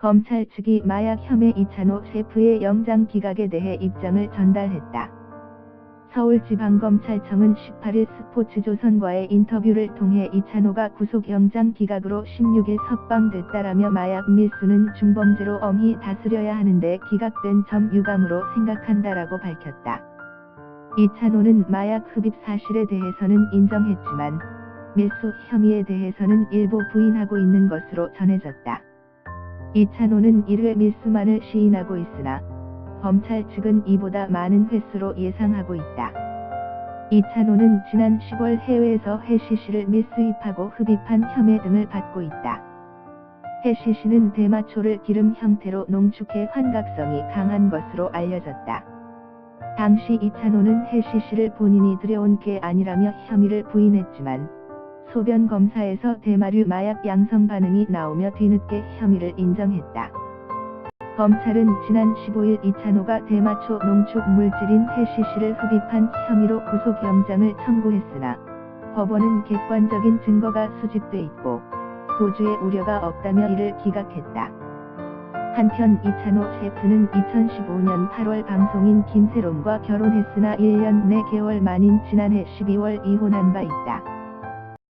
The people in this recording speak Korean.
검찰 측이 마약 혐의 이찬호 셰프의 영장 기각에 대해 입장을 전달했다. 서울지방검찰청은 18일 스포츠조선과의 인터뷰를 통해 이찬호가 구속영장 기각으로 16일 석방됐다라며 마약 밀수는 중범죄로 엄히 다스려야 하는데 기각된 점 유감으로 생각한다라고 밝혔다. 이찬호는 마약 흡입 사실에 대해서는 인정했지만 밀수 혐의에 대해서는 일부 부인하고 있는 것으로 전해졌다. 이찬호는 이를 밀수만을 시인하고 있으나 검찰 측은 이보다 많은 횟수로 예상하고 있다. 이찬호는 지난 10월 해외에서 해시시를 밀수입하고 흡입한 혐의 등을 받고 있다. 해시시는 대마초를 기름 형태로 농축해 환각성이 강한 것으로 알려졌다. 당시 이찬호는 해시시를 본인이 들여온 게 아니라며 혐의를 부인했지만 소변 검사에서 대마류 마약 양성 반응이 나오며 뒤늦게 혐의를 인정했다. 검찰은 지난 15일 이찬호가 대마초 농축 물질인 해시시를 흡입한 혐의로 구속영장을 청구했으나 법원은 객관적인 증거가 수집돼 있고 도주의 우려가 없다며 이를 기각했다. 한편 이찬호 셰프는 2015년 8월 방송인 김세롬과 결혼했으나 1년 4개월 만인 지난해 12월 이혼한 바 있다.